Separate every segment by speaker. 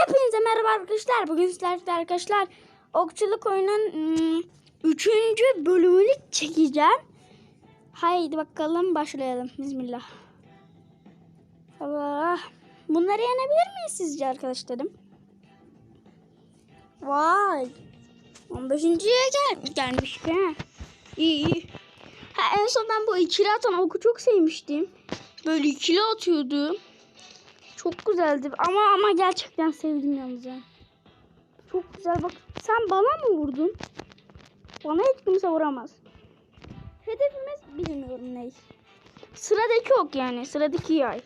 Speaker 1: Hepinize merhaba arkadaşlar. Bugün sizlerle arkadaşlar okçuluk oyunun 3. bölümünü çekeceğim. Haydi bakalım başlayalım. Bismillah. Allah. Bunları yenebilir miyiz sizce arkadaşlarım? Vay. 15. gel gelmiş be. İyi iyi. Ha, en son ben bu ikili atan oku çok sevmiştim. Böyle ikili atıyordu. Çok güzeldi ama ama gerçekten sevdim yalnız ya. Çok güzel bak. Sen bana mı vurdun? Bana hiç kimse vuramaz. Hedefimiz bilmiyorum ne. Sıradaki ok yani. Sıradaki yay.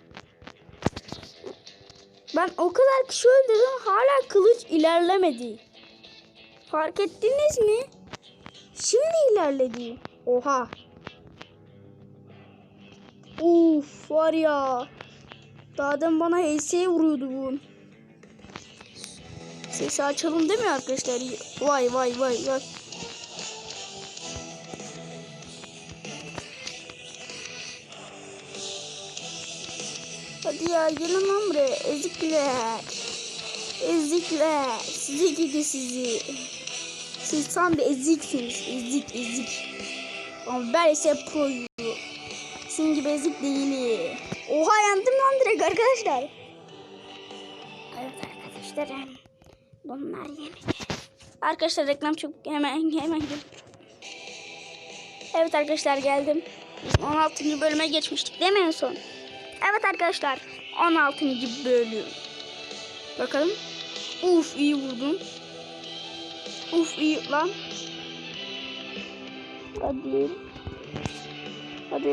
Speaker 1: Ben o kadar kişi öldürdüm hala kılıç ilerlemedi. Fark ettiniz mi? Şimdi ilerledi. Oha. Uf var ya. Daha demin bana HS'ye vuruyordu bu. Sesi açalım değil mi arkadaşlar? Vay vay vay vay. Hadi ya gelin lan buraya ezikler. Ezikler. Sizi gidi sizi. Siz tam bir eziksiniz. Ezik ezik. Ama ben ise proyum. Sizin gibi ezik değilim. Oha yandım lan direkt arkadaşlar. Evet arkadaşlar. Bunlar yemek. Arkadaşlar reklam çok hemen hemen gel. Evet arkadaşlar geldim. 16. bölüme geçmiştik değil mi en son? Evet arkadaşlar 16. bölüm. Bakalım. Uf iyi vurdum. Uf iyi lan. Hadi. Hadi.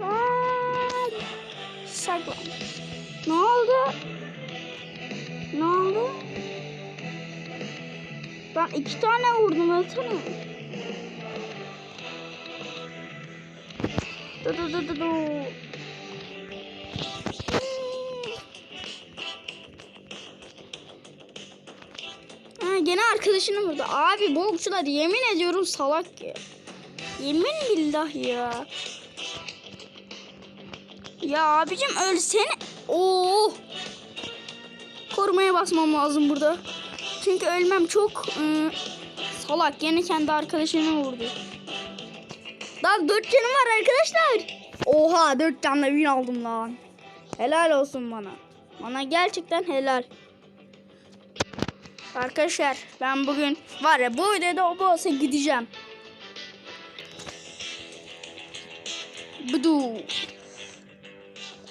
Speaker 1: Lan. Saklan. Ne oldu? Ne oldu? Ben iki tane vurdum atsana. Du du du du du. Gene arkadaşını vurdu. Abi bu okçular yemin ediyorum salak ya. Yemin billah ya. Ya abicim ölsene. Oo. Korumaya basmam lazım burada. Çünkü ölmem çok ıı, salak. Gene kendi arkadaşını vurdu. Daha dört canım var arkadaşlar. Oha dört canla win aldım lan. Helal olsun bana. Bana gerçekten helal. Arkadaşlar ben bugün var ya bu videoda o olsa gideceğim. Budu.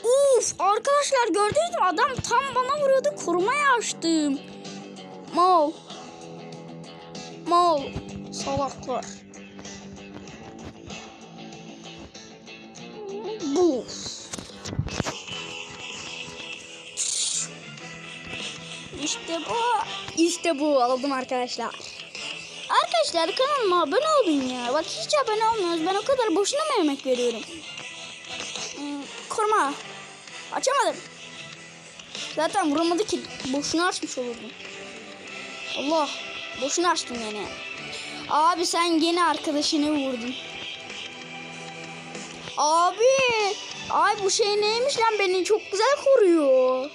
Speaker 1: Uf arkadaşlar gördünüz mü adam tam bana vuruyordu korumaya açtım. Mal. Mal. Salaklar. İşte bu. İşte bu aldım arkadaşlar. Arkadaşlar kanalıma abone olun ya. Bak hiç abone olmuyoruz. Ben o kadar boşuna mı emek veriyorum? Hmm, koruma. Açamadım. Zaten vuramadı ki. Boşuna açmış olurdum. Allah. Boşuna açtım yine. Abi sen gene arkadaşını vurdun. Abi. Ay bu şey neymiş lan beni çok güzel koruyor.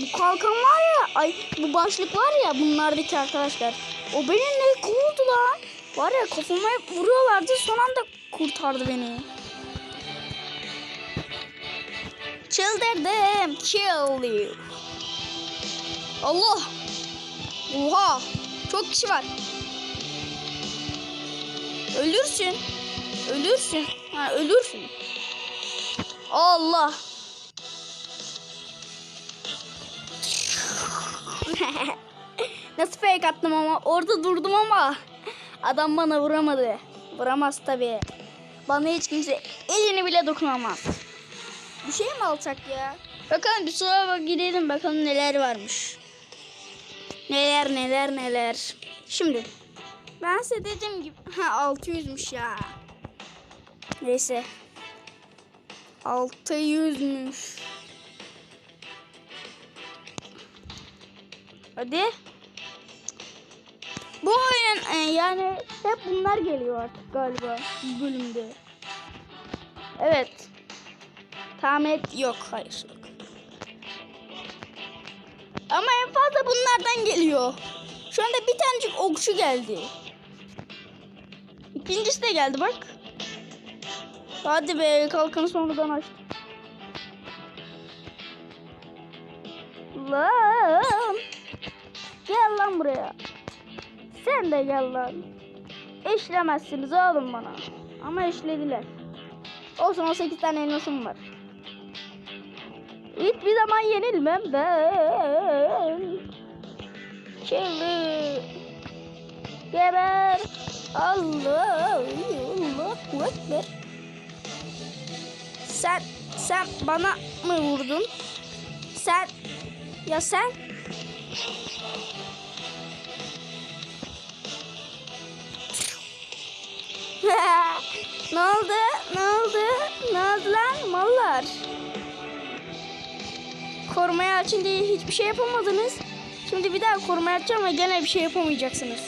Speaker 1: Bu kalkan var ya. Ay bu başlık var ya bunlardaki arkadaşlar. O beni ne kovdu lan. Var ya kafama vuruyorlardı son anda kurtardı beni. Çıldırdım. Kill you. Allah. Oha. Çok kişi var. Ölürsün. Ölürsün. Ha, ölürsün. Allah. Nasıl fake attım ama orada durdum ama adam bana vuramadı. Vuramaz tabi. Bana hiç kimse elini bile dokunamaz. Bir şey mi alsak ya? Bakalım bir bak gidelim bakalım neler varmış. Neler neler neler. Şimdi ben size dediğim gibi ha 600'müş ya. Neyse. 600'müş. Hadi. Bu oyun e, yani hep bunlar geliyor artık galiba bu bölümde. Evet. Tahmin et yok hayır yok. Ama en fazla bunlardan geliyor. Şu anda bir tanecik okçu geldi. İkincisi de geldi bak. Hadi be kalkanı sonradan açtım. Lan. Gel lan buraya. Sen de gel lan. Eşlemezsiniz oğlum bana. Ama eşlediler. Olsun 18 tane elmasım var. Hiçbir zaman yenilmem ben. Kirli. Geber. Allah. Allah. Ekber. Sen, sen bana mı vurdun? Sen, ya sen? Ne oldu? Ne oldu? Ne oldu lan mallar? Korumaya açın diye hiçbir şey yapamadınız. Şimdi bir daha korumaya açacağım ve gene bir şey yapamayacaksınız.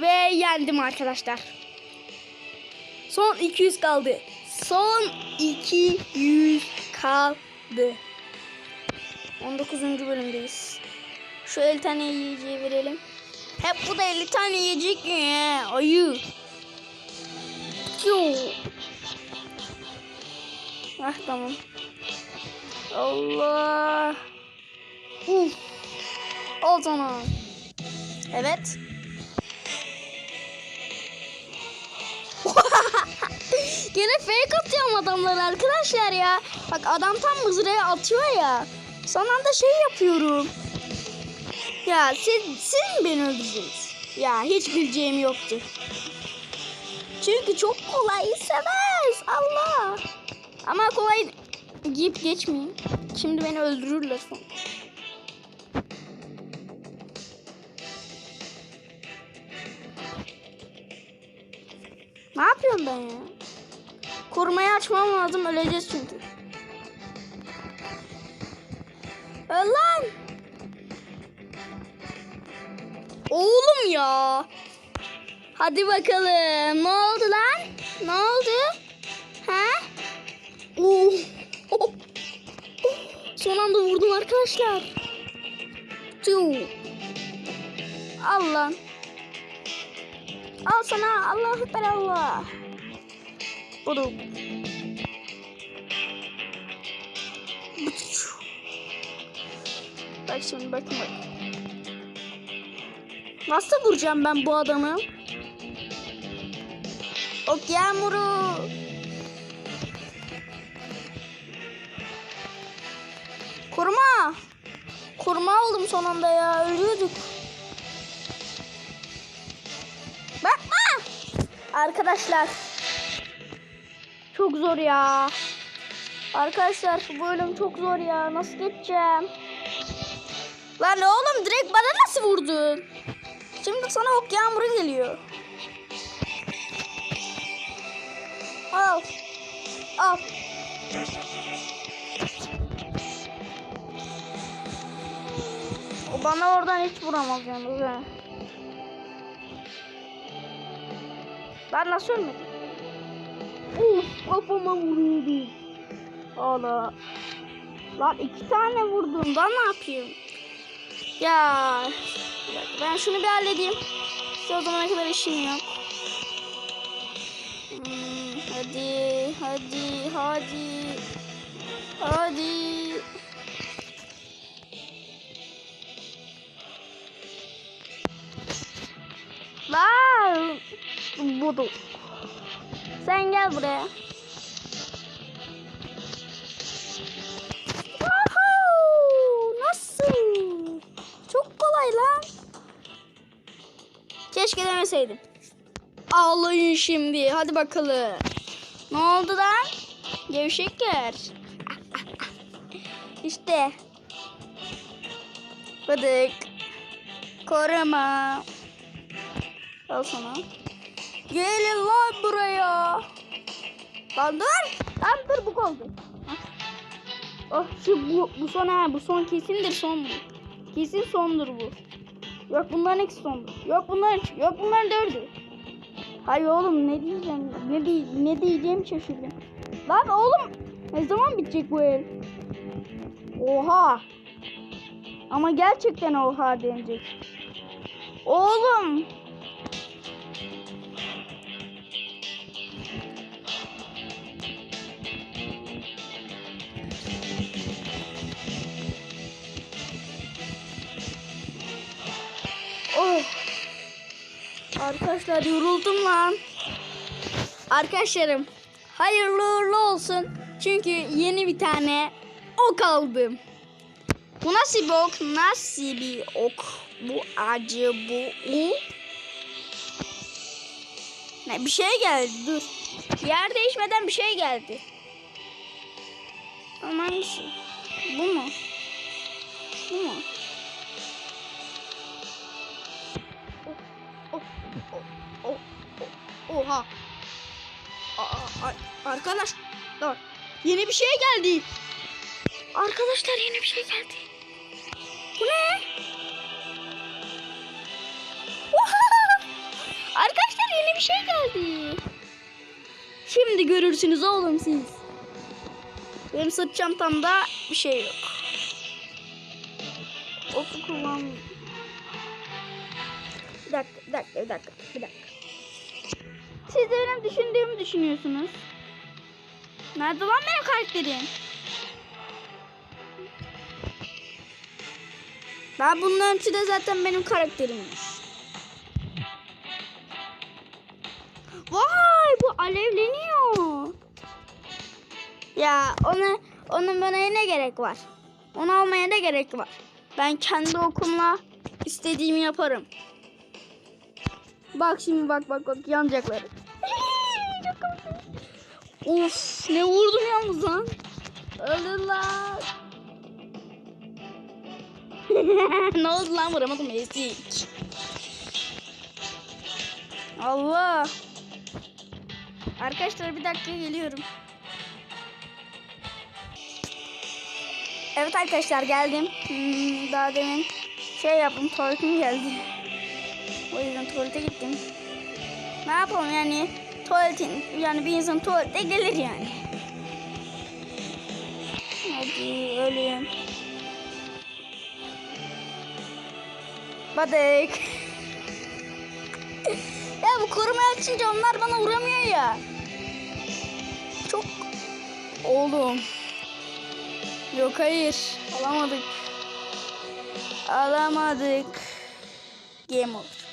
Speaker 1: Ve yendim arkadaşlar. Son 200 kaldı. Son 200 kaldı. 19. bölümdeyiz. Şu 50 tane yiyeceği verelim. Hep bu da 50 tane yiyecek ya. Ayı. Yo. Ah tamam. Allah. Uf. Al sana. Evet. Gene fake atıyorum adamları arkadaşlar ya. Bak adam tam mızrağı atıyor ya. Son anda şey yapıyorum. Ya siz, siz mi beni öldürdünüz? Ya hiç bileceğim yoktu. Çünkü çok kolay istemez. Allah. Ama kolay giyip geçmeyin. Şimdi beni öldürürler sonra. Ne yapıyorum ben ya? Korumayı açmam lazım öleceğiz çünkü. Öl lan. Oğlum ya. Hadi bakalım. Ne oldu lan? Ne oldu? Ha? Oo. Son anda vurdum arkadaşlar. Tüh. Al lan. Al sana Allah Ekber Allah. Oğlum. Bak şimdi bakın bak. Nasıl vuracağım ben bu adamı? Ok yağmuru. Koruma. Koruma oldum son anda ya. Ölüyorduk. Bakma. Arkadaşlar. Çok zor ya. Arkadaşlar bu bölüm çok zor ya. Nasıl geçeceğim? Lan oğlum direkt bana nasıl vurdun? Şimdi sana ok yağmuru geliyor. Al. Al. O bana oradan hiç vuramaz yalnız ha. Ben nasıl ölmedim? Uf kafama vuruyordu. Allah. Lan iki tane vurdum. Ben ne yapayım? Ya. Ben şunu bir halledeyim. Size o zamana kadar işim yok. Hmm, hadi, hadi, hadi. Hadi. Lan. Budur. Sen gel buraya. Nasıl? Çok kolay lan. Keşke demeseydim. Ağlayın şimdi. Hadi bakalım. Ne oldu lan? Gevşekler. işte. Bıdık. Koruma. Al sana. Gelin lan buraya. Lan dur. Lan dur bu oldu. Oh şu bu, bu son ha bu son kesindir son bu. Kesin sondur bu. Yok bunların ikisi sondu. Yok bunların. Yok bunların dördü. Hayır oğlum ne diyeceğim? Ne, diye, ne diyeceğimi şaşırdım. Lan oğlum ne zaman bitecek bu el? Oha. Ama gerçekten oha denecek. Oğlum. Oh. Arkadaşlar yoruldum lan. Arkadaşlarım hayırlı uğurlu olsun. Çünkü yeni bir tane ok aldım. Bu nasıl bir ok? Nasıl bir ok? Bu acı bu u. Ne bir şey geldi dur. Yer değişmeden bir şey geldi. Ama hangisi? Bu mu? Bu mu? Aa, a- arkadaşlar yeni bir şey geldi. Arkadaşlar yeni bir şey geldi. Bu ne? Arkadaşlar yeni bir şey geldi. Şimdi görürsünüz oğlum siz. Benim sırt çantamda bir şey yok. Oku kullan. Bir dakika, bir dakika, bir dakika, bir dakika. Siz de benim düşündüğümü düşünüyorsunuz. Nerede lan benim karakterim? Ben bunların üçü de zaten benim karakterimmiş. Vay bu alevleniyor. Ya ona onun bana ne gerek var? Onu almaya ne gerek var? Ben kendi okumla istediğimi yaparım. Bak şimdi bak bak bak yanacakları. Of ne vurdum yalnız lan. Öldüler. ne oldu lan vuramadım ezik. Allah. Arkadaşlar bir dakika geliyorum. Evet arkadaşlar geldim. Hmm, daha demin şey yaptım tuvaletim geldi. O yüzden tuvalete gittim. Ne yapalım yani tuvaletin yani bir insan tuvalete gelir yani. Hadi öleyim. Badık. ya bu koruma açınca onlar bana vuramıyor ya. Çok oğlum. Yok hayır. Alamadık. Alamadık. Game over.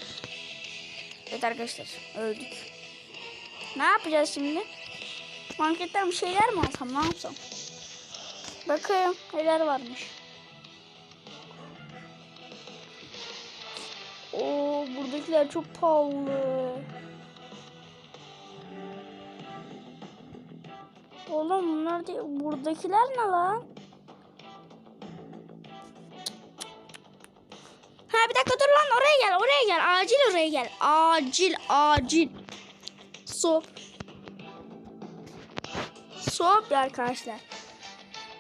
Speaker 1: Evet arkadaşlar öldük. Ne yapacağız şimdi? Marketten bir şeyler mi alsam ne yapsam? Bakın neler varmış. Oo buradakiler çok pahalı. Oğlum bunlar değil. Buradakiler ne lan? Ha bir dakika dur lan oraya gel oraya gel acil oraya gel acil acil Sop ya arkadaşlar.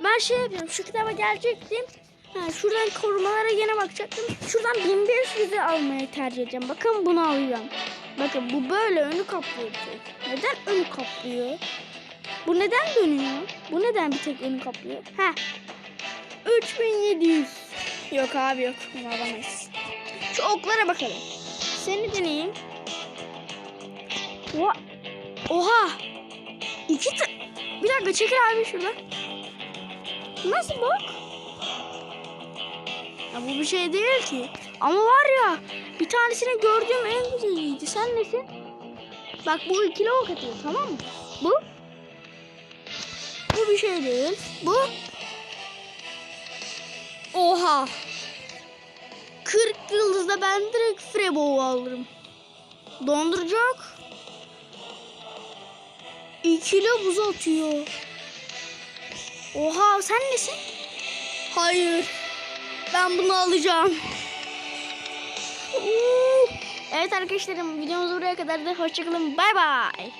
Speaker 1: Ben şey yapıyorum şu kitaba gelecektim. Ha, Şuradan korumalara yine bakacaktım. Şuradan 1500'ü almayı tercih edeceğim. Bakın bunu alacağım Bakın bu böyle önü kaplıyor Neden önü kaplıyor? Bu neden dönüyor? Bu neden bir tek önü kaplıyor? Ha. 3700 Yok abi yok. Bunu alamayız. Şu oklara bakalım. Seni deneyeyim. Oha. Oha. İki ta... Bir dakika çekil abi şuradan. Nasıl bak? Ya bu bir şey değil ki. Ama var ya bir tanesini gördüğüm en güzeliydi. Sen nesin? Bak bu ikili ok atıyor tamam mı? Bu. Bu bir şey değil. Bu Oha. 40 yıldızda ben direkt Frebo'yu alırım. Donduracak. İkili buz atıyor. Oha sen nesin? Hayır. Ben bunu alacağım. Evet arkadaşlarım videomuz buraya kadar da hoşçakalın. Bay bay.